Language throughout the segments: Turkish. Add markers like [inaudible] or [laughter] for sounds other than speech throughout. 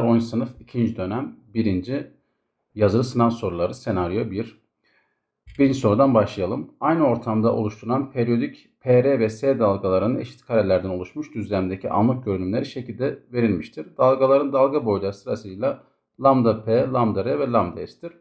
10. sınıf 2. dönem 1. yazılı sınav soruları senaryo 1. Birinci sorudan başlayalım. Aynı ortamda oluşturulan periyodik PR ve S dalgalarının eşit karelerden oluşmuş düzlemdeki anlık görünümleri şekilde verilmiştir. Dalgaların dalga boyları sırasıyla lambda P, lambda R ve lambda S'tir.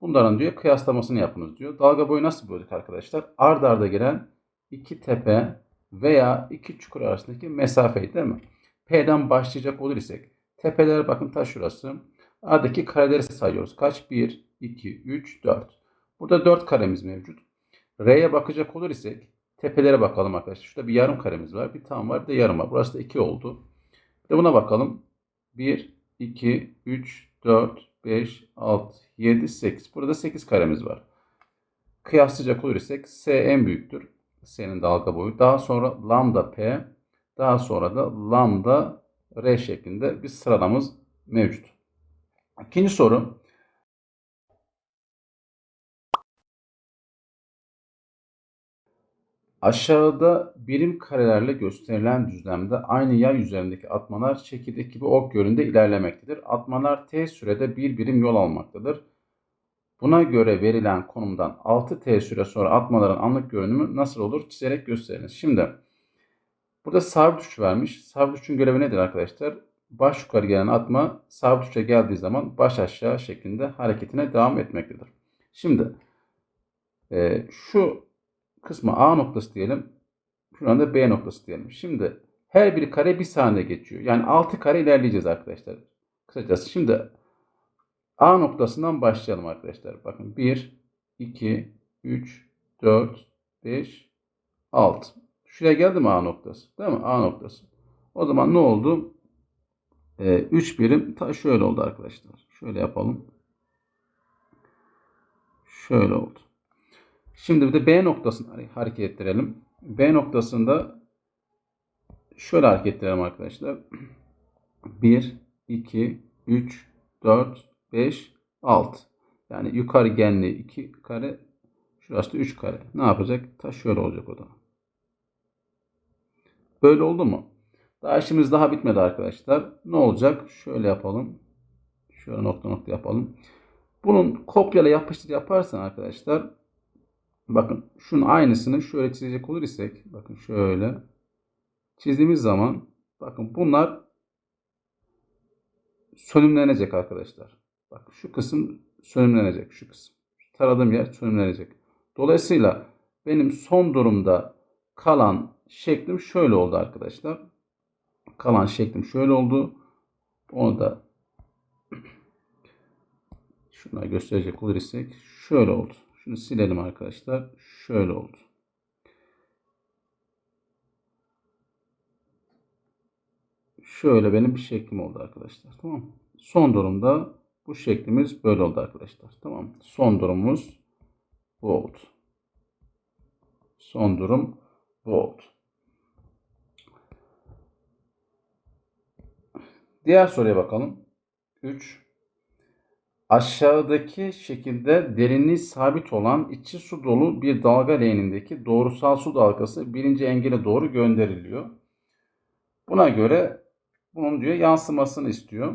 Bunların diyor kıyaslamasını yapınız diyor. Dalga boyu nasıl böldük arkadaşlar? Ard arda gelen iki tepe veya iki çukur arasındaki mesafeyi değil mi? P'den başlayacak olur isek tepeler bakın ta şurası. A'daki kareleri sayıyoruz. Kaç? 1, 2, 3, 4. Burada 4 karemiz mevcut. R'ye bakacak olur isek tepelere bakalım arkadaşlar. Şurada bir yarım karemiz var. Bir tam var bir de yarım var. Burası da 2 oldu. Bir de buna bakalım. 1, 2, 3, 4, 5, 6, 7, 8. Burada 8 karemiz var. Kıyaslayacak olur isek S en büyüktür. S'nin dalga boyu. Daha sonra lambda P. Daha sonra da lambda R şeklinde bir sıralamamız mevcut. İkinci soru. Aşağıda birim karelerle gösterilen düzlemde aynı yay üzerindeki atmalar çekirdek gibi ok yönünde ilerlemektedir. Atmalar t sürede bir birim yol almaktadır. Buna göre verilen konumdan 6t süre sonra atmaların anlık görünümü nasıl olur çizerek gösteriniz. Şimdi burada sabit uç vermiş. Sabit uçun görevi nedir arkadaşlar? Baş yukarı gelen atma sabit uça geldiği zaman baş aşağı şeklinde hareketine devam etmektedir. Şimdi e, şu kısmı A noktası diyelim. Şuradan da B noktası diyelim. Şimdi her bir kare bir saniye geçiyor. Yani 6 kare ilerleyeceğiz arkadaşlar. Kısacası şimdi A noktasından başlayalım arkadaşlar. Bakın 1, 2, 3, 4, 5, 6. Şuraya geldi mi A noktası? Değil mi? A noktası. O zaman ne oldu? 3 ee, birim ta şöyle oldu arkadaşlar. Şöyle yapalım. Şöyle oldu. Şimdi bir de B noktasını hareket ettirelim. B noktasında şöyle hareket ettirelim arkadaşlar. 1, 2, 3, 4, 5, 6. Yani yukarı genliği 2 kare. Şurası da 3 kare. Ne yapacak? Ta şöyle olacak o da. Böyle oldu mu? Daha işimiz daha bitmedi arkadaşlar. Ne olacak? Şöyle yapalım. Şöyle nokta nokta yapalım. Bunun kopyala yapıştır yaparsan arkadaşlar bakın şunun aynısını şöyle çizecek olur isek bakın şöyle çizdiğimiz zaman bakın bunlar sönümlenecek arkadaşlar. Bak şu kısım sönümlenecek şu kısım. Taradığım yer sönümlenecek. Dolayısıyla benim son durumda kalan şeklim şöyle oldu arkadaşlar kalan şeklim şöyle oldu. Onu da şuna gösterecek olur isek şöyle oldu. Şunu silelim arkadaşlar. Şöyle oldu. Şöyle benim bir şeklim oldu arkadaşlar. Tamam Son durumda bu şeklimiz böyle oldu arkadaşlar. Tamam Son durumumuz bu oldu. Son durum bu oldu. Diğer soruya bakalım. 3. Aşağıdaki şekilde derinliği sabit olan içi su dolu bir dalga leğenindeki doğrusal su dalgası birinci engele doğru gönderiliyor. Buna göre bunun diyor yansımasını istiyor.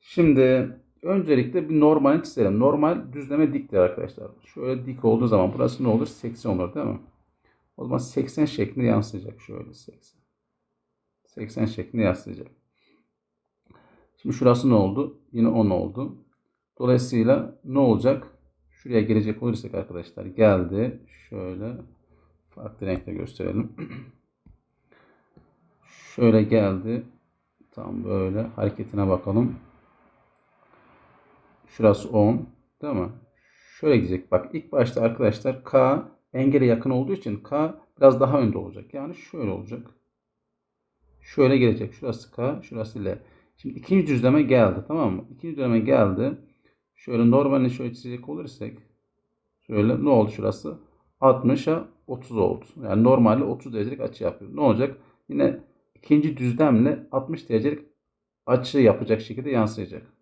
Şimdi öncelikle bir normalini çizelim. Normal düzleme diktir arkadaşlar. Şöyle dik olduğu zaman burası ne olur? 80 olur değil mi? O zaman 80 şeklinde yansıyacak. Şöyle 80. 80 şeklinde yansıyacak. Şimdi şurası ne oldu? Yine 10 oldu. Dolayısıyla ne olacak? Şuraya gelecek olursak arkadaşlar geldi. Şöyle farklı renkle gösterelim. [clears throat] Şöyle geldi. Tam böyle hareketine bakalım. Şurası 10. Değil mi? Şöyle gidecek. Bak ilk başta arkadaşlar K engele yakın olduğu için K biraz daha önde olacak. Yani şöyle olacak. Şöyle gelecek. Şurası K, şurası L. Şimdi ikinci düzleme geldi tamam mı? İkinci düzleme geldi. Şöyle normalini şöyle çizecek olursak şöyle ne oldu şurası? 60'a 30 oldu. Yani normalde 30 derecelik açı yapıyor. Ne olacak? Yine ikinci düzlemle 60 derecelik açı yapacak şekilde yansıyacak.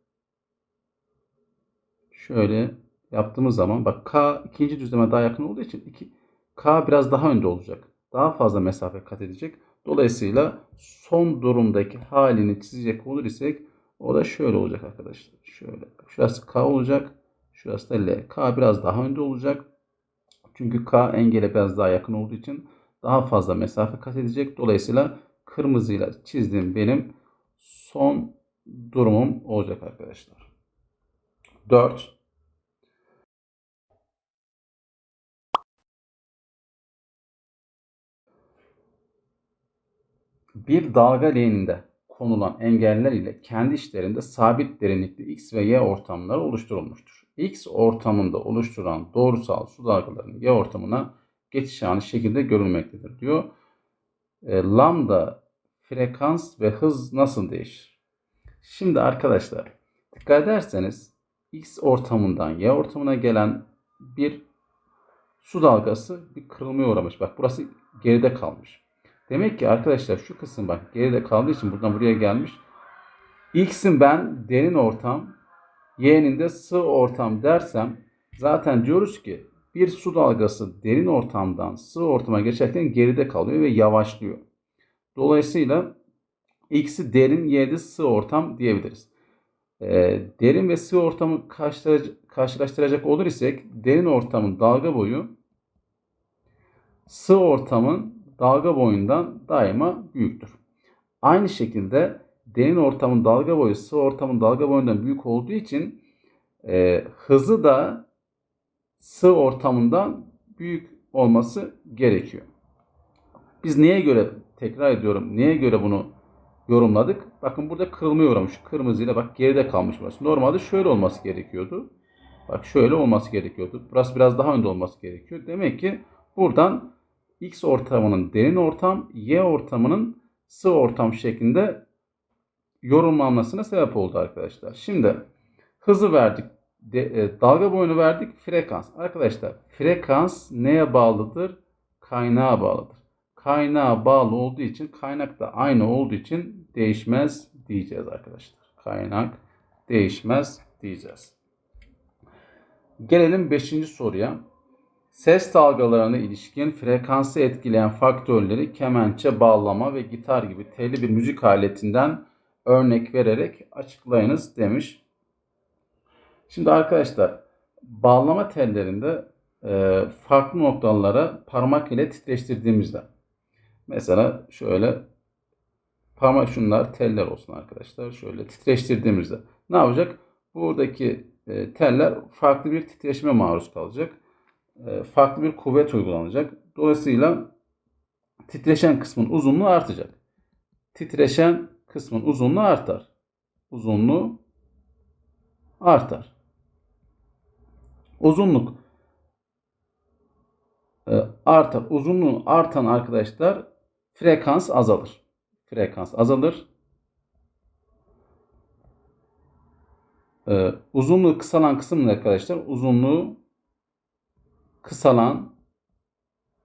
Şöyle yaptığımız zaman bak K ikinci düzleme daha yakın olduğu için iki, K biraz daha önde olacak. Daha fazla mesafe kat edecek. Dolayısıyla son durumdaki halini çizecek olur isek O da şöyle olacak arkadaşlar. Şöyle. Şurası K olacak. Şurası da L. K biraz daha önde olacak. Çünkü K engele biraz daha yakın olduğu için daha fazla mesafe kat edecek. Dolayısıyla kırmızıyla çizdiğim benim son durumum olacak arkadaşlar. 4. Bir dalga leğeninde konulan engeller ile kendi işlerinde sabit derinlikli X ve Y ortamları oluşturulmuştur. X ortamında oluşturulan doğrusal su dalgalarının Y ortamına geçiş anı şekilde görülmektedir diyor. E, lambda frekans ve hız nasıl değişir? Şimdi arkadaşlar dikkat ederseniz X ortamından Y ortamına gelen bir su dalgası bir kırılmaya uğramış. Bak burası geride kalmış. Demek ki arkadaşlar şu kısım bak geride kaldığı için buradan buraya gelmiş. X'in ben derin ortam, Y'nin de sığ ortam dersem zaten diyoruz ki bir su dalgası derin ortamdan sığ ortama geçerken geride kalıyor ve yavaşlıyor. Dolayısıyla X'i derin, Y'de sığ ortam diyebiliriz. Ee, derin ve sığ ortamı karşılaştıracak olur isek derin ortamın dalga boyu sığ ortamın dalga boyundan daima büyüktür. Aynı şekilde derin ortamın dalga boyu sıvı ortamın dalga boyundan büyük olduğu için e, hızı da sıvı ortamından büyük olması gerekiyor. Biz neye göre tekrar ediyorum neye göre bunu yorumladık? Bakın burada kırılmaya uğramış. Kırmızıyla bak geride kalmış burası. Normalde şöyle olması gerekiyordu. Bak şöyle olması gerekiyordu. Burası biraz daha önde olması gerekiyor. Demek ki buradan X ortamının derin ortam, Y ortamının sıvı ortam şeklinde yorumlanmasına sebep oldu arkadaşlar. Şimdi hızı verdik, de, e, dalga boyunu verdik, frekans. Arkadaşlar frekans neye bağlıdır? Kaynağa bağlıdır. Kaynağa bağlı olduğu için kaynak da aynı olduğu için değişmez diyeceğiz arkadaşlar. Kaynak değişmez diyeceğiz. Gelelim 5. soruya. Ses dalgalarına ilişkin frekansı etkileyen faktörleri kemençe, bağlama ve gitar gibi telli bir müzik aletinden örnek vererek açıklayınız demiş. Şimdi arkadaşlar bağlama tellerinde e, farklı noktalara parmak ile titreştirdiğimizde mesela şöyle parmak şunlar teller olsun arkadaşlar. Şöyle titreştirdiğimizde ne yapacak? Buradaki e, teller farklı bir titreşime maruz kalacak. E, farklı bir kuvvet uygulanacak. Dolayısıyla titreşen kısmın uzunluğu artacak. Titreşen kısmın uzunluğu artar. Uzunluğu artar. Uzunluk e, artar. Uzunluğu artan arkadaşlar frekans azalır. Frekans azalır. Ee, uzunluğu kısalan kısım arkadaşlar? Uzunluğu kısalan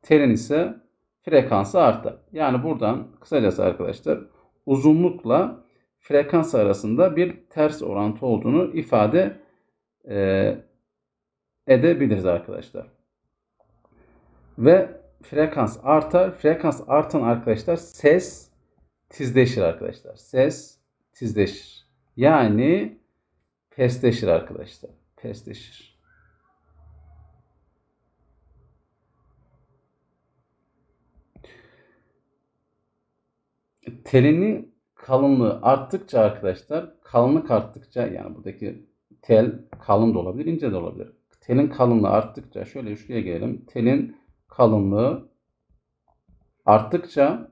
telin ise frekansı artar. Yani buradan kısacası arkadaşlar uzunlukla frekans arasında bir ters orantı olduğunu ifade e, edebiliriz arkadaşlar. Ve frekans artar. Frekans artan arkadaşlar ses tizleşir arkadaşlar. Ses tizleşir. Yani pesleşir arkadaşlar. Pesleşir. Telinin kalınlığı arttıkça arkadaşlar kalınlık arttıkça yani buradaki tel kalın da olabilir ince de olabilir. Telin kalınlığı arttıkça şöyle şuraya gelelim. Telin kalınlığı arttıkça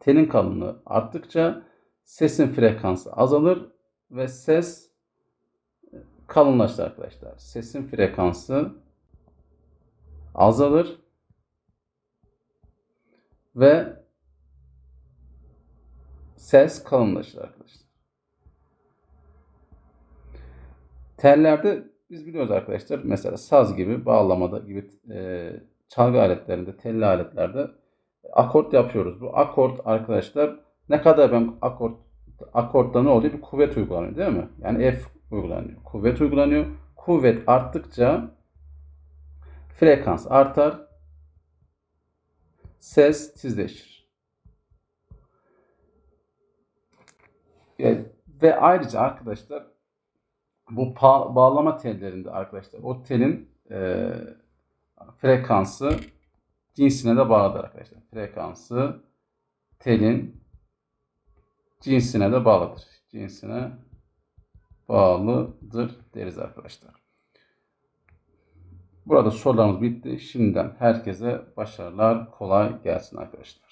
telin kalınlığı arttıkça sesin frekansı azalır ve ses kalınlaşır arkadaşlar. Sesin frekansı azalır ve ses kalınlaşır arkadaşlar. Tellerde biz biliyoruz arkadaşlar mesela saz gibi bağlamada gibi e, çalgı aletlerinde telli aletlerde akort yapıyoruz. Bu akort arkadaşlar ne kadar ben akort akortta ne oluyor? Bir kuvvet uygulanıyor değil mi? Yani F uygulanıyor. Kuvvet uygulanıyor. Kuvvet arttıkça frekans artar. Ses tizleşir. E, ve ayrıca arkadaşlar bu bağlama tellerinde arkadaşlar o telin e, frekansı cinsine de bağlıdır arkadaşlar. Frekansı telin cinsine de bağlıdır. Cinsine bağlıdır deriz arkadaşlar. Burada sorularımız bitti. Şimdiden herkese başarılar, kolay gelsin arkadaşlar.